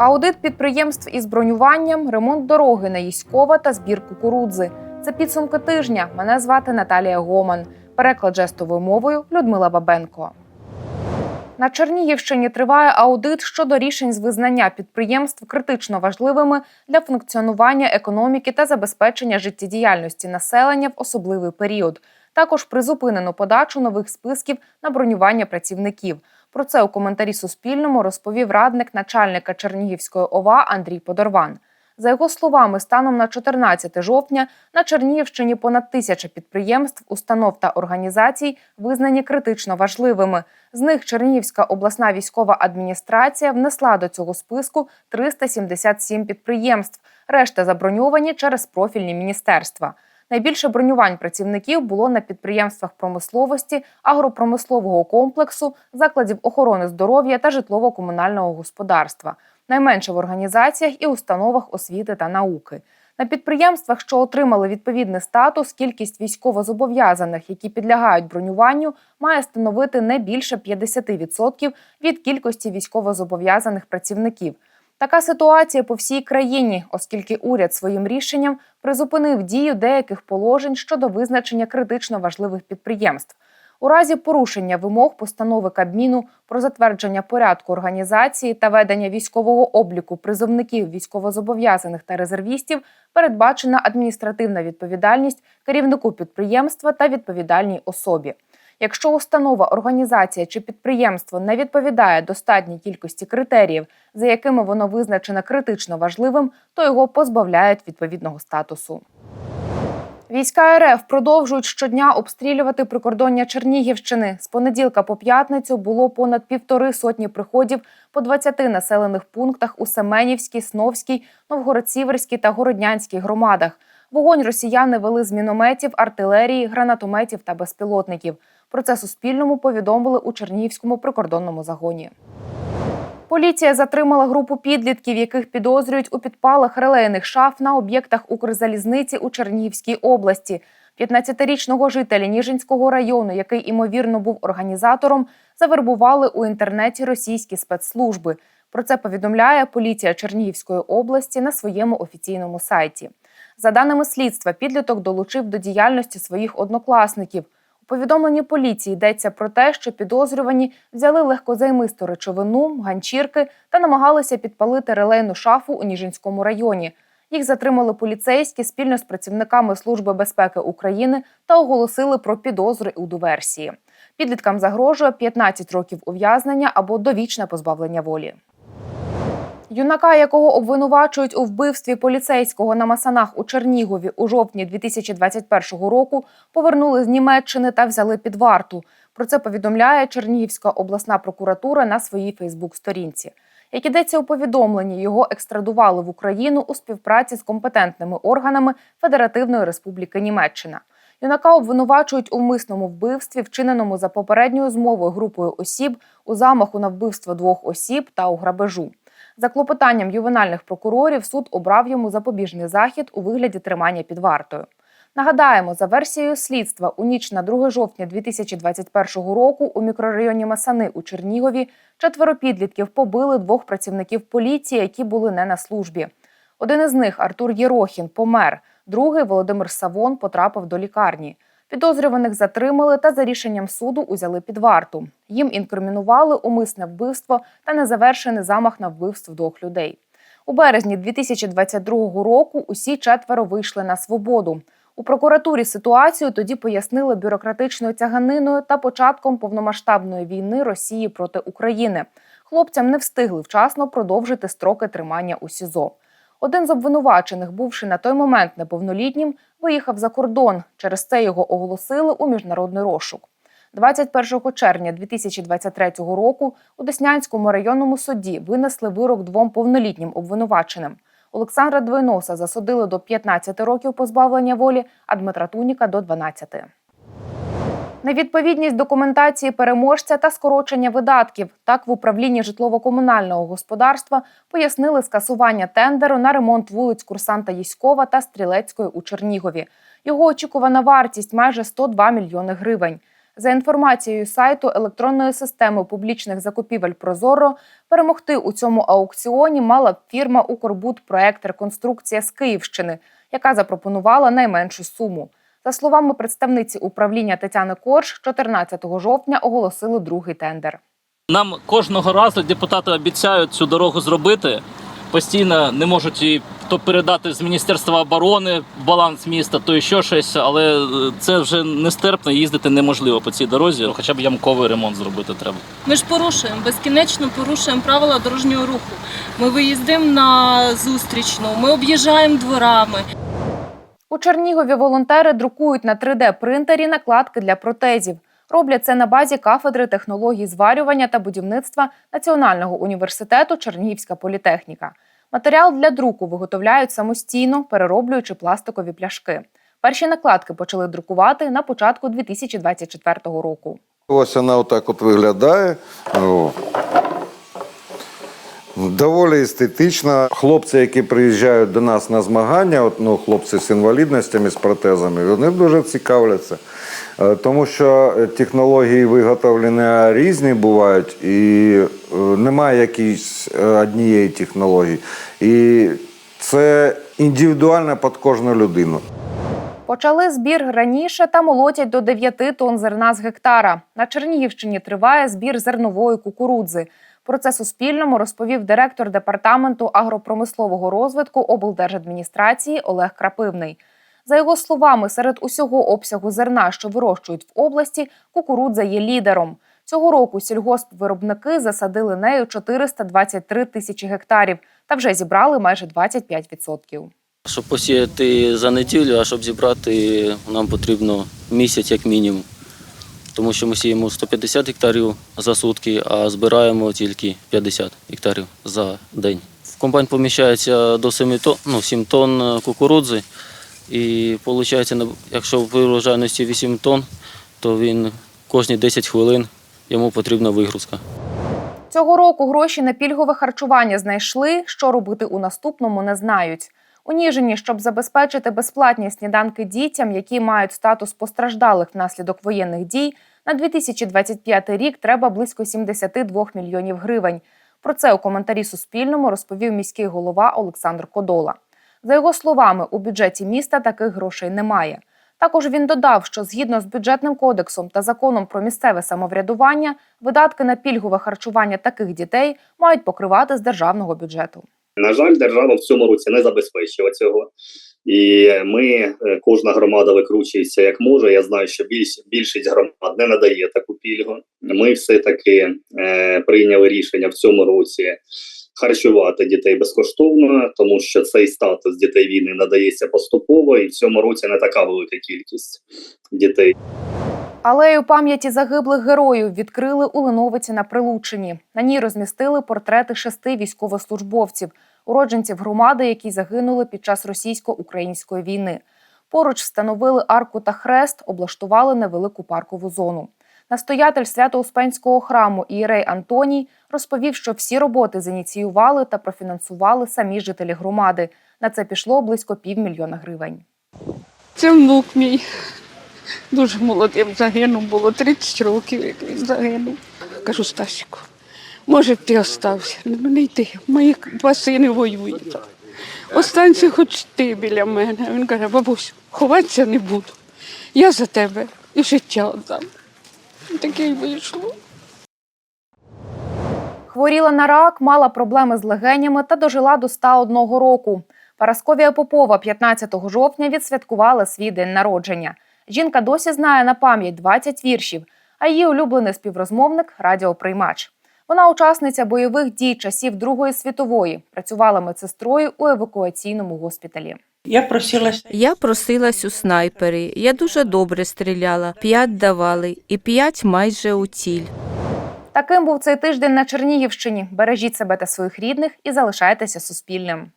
Аудит підприємств із бронюванням, ремонт дороги на Їськова та збір кукурудзи. Це підсумки тижня. Мене звати Наталія Гоман. Переклад жестовою мовою Людмила Бабенко. На Чернігівщині триває аудит щодо рішень з визнання підприємств критично важливими для функціонування економіки та забезпечення життєдіяльності населення в особливий період. Також призупинено подачу нових списків на бронювання працівників. Про це у коментарі Суспільному розповів радник начальника Чернігівської ОВА Андрій Подорван. За його словами, станом на 14 жовтня на Чернігівщині понад тисяча підприємств, установ та організацій визнані критично важливими. З них Чернігівська обласна військова адміністрація внесла до цього списку 377 підприємств. Решта заброньовані через профільні міністерства. Найбільше бронювань працівників було на підприємствах промисловості, агропромислового комплексу, закладів охорони здоров'я та житлово-комунального господарства. Найменше в організаціях і установах освіти та науки. На підприємствах, що отримали відповідний статус, кількість військовозобов'язаних, які підлягають бронюванню, має становити не більше 50% від кількості військовозобов'язаних працівників. Така ситуація по всій країні, оскільки уряд своїм рішенням призупинив дію деяких положень щодо визначення критично важливих підприємств. У разі порушення вимог постанови Кабміну про затвердження порядку організації та ведення військового обліку призовників військовозобов'язаних та резервістів передбачена адміністративна відповідальність керівнику підприємства та відповідальній особі. Якщо установа, організація чи підприємство не відповідає достатній кількості критеріїв, за якими воно визначено критично важливим, то його позбавляють відповідного статусу. Війська РФ продовжують щодня обстрілювати прикордоння Чернігівщини. З понеділка по п'ятницю було понад півтори сотні приходів по 20 населених пунктах у Семенівській, Сновській, Новгород-Сіверській та Городнянській громадах. Вогонь росіяни вели з мінометів, артилерії, гранатометів та безпілотників. Про це Суспільному повідомили у Чернігівському прикордонному загоні. Поліція затримала групу підлітків, яких підозрюють у підпалах релейних шаф на об'єктах Укрзалізниці у Чернігівській області. 15-річного жителя Ніжинського району, який імовірно був організатором, завербували у інтернеті російські спецслужби. Про це повідомляє поліція Чернігівської області на своєму офіційному сайті. За даними слідства, підліток долучив до діяльності своїх однокласників. Повідомленні поліції йдеться про те, що підозрювані взяли легкозаймисту речовину, ганчірки та намагалися підпалити релейну шафу у Ніжинському районі. Їх затримали поліцейські спільно з працівниками Служби безпеки України та оголосили про підозри у диверсії. Підліткам загрожує 15 років ув'язнення або довічне позбавлення волі. Юнака, якого обвинувачують у вбивстві поліцейського на Масанах у Чернігові у жовтні 2021 року, повернули з Німеччини та взяли під варту. Про це повідомляє Чернігівська обласна прокуратура на своїй Фейсбук-сторінці. Як ідеться у повідомленні, його екстрадували в Україну у співпраці з компетентними органами Федеративної Республіки Німеччина. Юнака обвинувачують у мисному вбивстві, вчиненому за попередньою змовою групою осіб, у замаху на вбивство двох осіб та у грабежу. За клопотанням ювенальних прокурорів суд обрав йому запобіжний захід у вигляді тримання під вартою. Нагадаємо, за версією слідства, у ніч на 2 жовтня 2021 року у мікрорайоні Масани у Чернігові четверо підлітків побили двох працівників поліції, які були не на службі. Один із них, Артур Єрохін, помер. Другий Володимир Савон потрапив до лікарні. Підозрюваних затримали та за рішенням суду узяли під варту. Їм інкримінували умисне вбивство та незавершений замах на вбивство двох людей. У березні 2022 року усі четверо вийшли на свободу. У прокуратурі ситуацію тоді пояснили бюрократичною тяганиною та початком повномасштабної війни Росії проти України. Хлопцям не встигли вчасно продовжити строки тримання у СІЗО. Один з обвинувачених, бувши на той момент неповнолітнім, виїхав за кордон. Через це його оголосили у міжнародний розшук. 21 червня 2023 року у Деснянському районному суді винесли вирок двом повнолітнім обвинуваченим. Олександра Двойноса засудили до 15 років позбавлення волі, а Дмитра Туніка до 12. Невідповідність документації переможця та скорочення видатків. Так в управлінні житлово-комунального господарства пояснили скасування тендеру на ремонт вулиць Курсанта Єськова та Стрілецької у Чернігові. Його очікувана вартість майже 102 мільйони гривень. За інформацією сайту електронної системи публічних закупівель Прозоро, перемогти у цьому аукціоні мала б фірма Укрбуд проект Реконструкція з Київщини, яка запропонувала найменшу суму. За словами представниці управління Тетяни Корж, 14 жовтня оголосили другий тендер. Нам кожного разу депутати обіцяють цю дорогу зробити. Постійно не можуть її то передати з Міністерства оборони баланс міста, то ще щось, але е, це вже нестерпно, їздити неможливо по цій дорозі. Хоча б ямковий ремонт зробити треба. Ми ж порушуємо, безкінечно порушуємо правила дорожнього руху. Ми виїздимо на зустрічну, ми об'їжджаємо дворами. У Чернігові волонтери друкують на 3D-принтері накладки для протезів. Роблять це на базі кафедри технологій зварювання та будівництва Національного університету Чернігівська політехніка. Матеріал для друку виготовляють самостійно, перероблюючи пластикові пляшки. Перші накладки почали друкувати на початку 2024 року. Ось вона отак от виглядає. Доволі естетично. Хлопці, які приїжджають до нас на змагання, от, ну, хлопці з інвалідностями, з протезами, вони дуже цікавляться. Е, Тому що технології виготовлення різні бувають, і е, немає якоїсь е, однієї технології. І це індивідуально під кожну людину. Почали збір раніше та молотять до 9 тонн зерна з гектара. На Чернігівщині триває збір зернової кукурудзи. Про це Суспільному розповів директор департаменту агропромислового розвитку облдержадміністрації Олег Крапивний. За його словами, серед усього обсягу зерна, що вирощують в області, кукурудза є лідером. Цього року сільгоспвиробники засадили нею 423 тисячі гектарів та вже зібрали майже 25%. Щоб посіяти за неділю, а щоб зібрати, нам потрібно місяць як мінімум. Тому що ми сіємо 150 гектарів за сутки, а збираємо тільки 50 гектарів за день. В комбайн поміщається до 7 тонн, ну, 7 тонн кукурудзи. І виходить, якщо в врожайності 8 тонн, то він кожні 10 хвилин йому потрібна вигрузка. Цього року гроші на пільгове харчування знайшли. Що робити у наступному, не знають. У Ніжині, щоб забезпечити безплатні сніданки дітям, які мають статус постраждалих внаслідок воєнних дій, на 2025 рік треба близько 72 мільйонів гривень. Про це у коментарі Суспільному розповів міський голова Олександр Кодола. За його словами, у бюджеті міста таких грошей немає. Також він додав, що згідно з бюджетним кодексом та законом про місцеве самоврядування, видатки на пільгове харчування таких дітей мають покривати з державного бюджету. На жаль, держава в цьому році не забезпечила цього. І ми, е, кожна громада викручується як може. Я знаю, що більш, більшість громад не надає таку пільгу. Ми все-таки е, прийняли рішення в цьому році харчувати дітей безкоштовно, тому що цей статус дітей війни надається поступово, і в цьому році не така велика кількість дітей. Алею пам'яті загиблих героїв відкрили у Леновиці на Прилуччині. На ній розмістили портрети шести військовослужбовців, уродженців громади, які загинули під час російсько-української війни. Поруч встановили арку та хрест, облаштували невелику паркову зону. Настоятель Свято-Успенського храму Ієрей Антоній розповів, що всі роботи зініціювали та профінансували самі жителі громади. На це пішло близько півмільйона гривень. Це внук мій. Дуже молодим загинув, було 30 років, як він загинув. Кажу, Стасіку, може ти остався? Ну не йди, мої два сини воюють. Останься хоч ти біля мене. Він каже, бабусь, ховатися не буду. Я за тебе і життя віддам. Таке й вийшло. Хворіла на рак, мала проблеми з легенями та дожила до 101 року. Парасковія Попова 15 жовтня відсвяткувала свій день народження. Жінка досі знає на пам'ять 20 віршів, а її улюблений співрозмовник радіоприймач. Вона учасниця бойових дій часів Другої світової, працювала медсестрою у евакуаційному госпіталі. Я просилася. Я просилась у снайпери. Я дуже добре стріляла. П'ять давали, і п'ять майже у ціль. Таким був цей тиждень на Чернігівщині. Бережіть себе та своїх рідних і залишайтеся суспільним.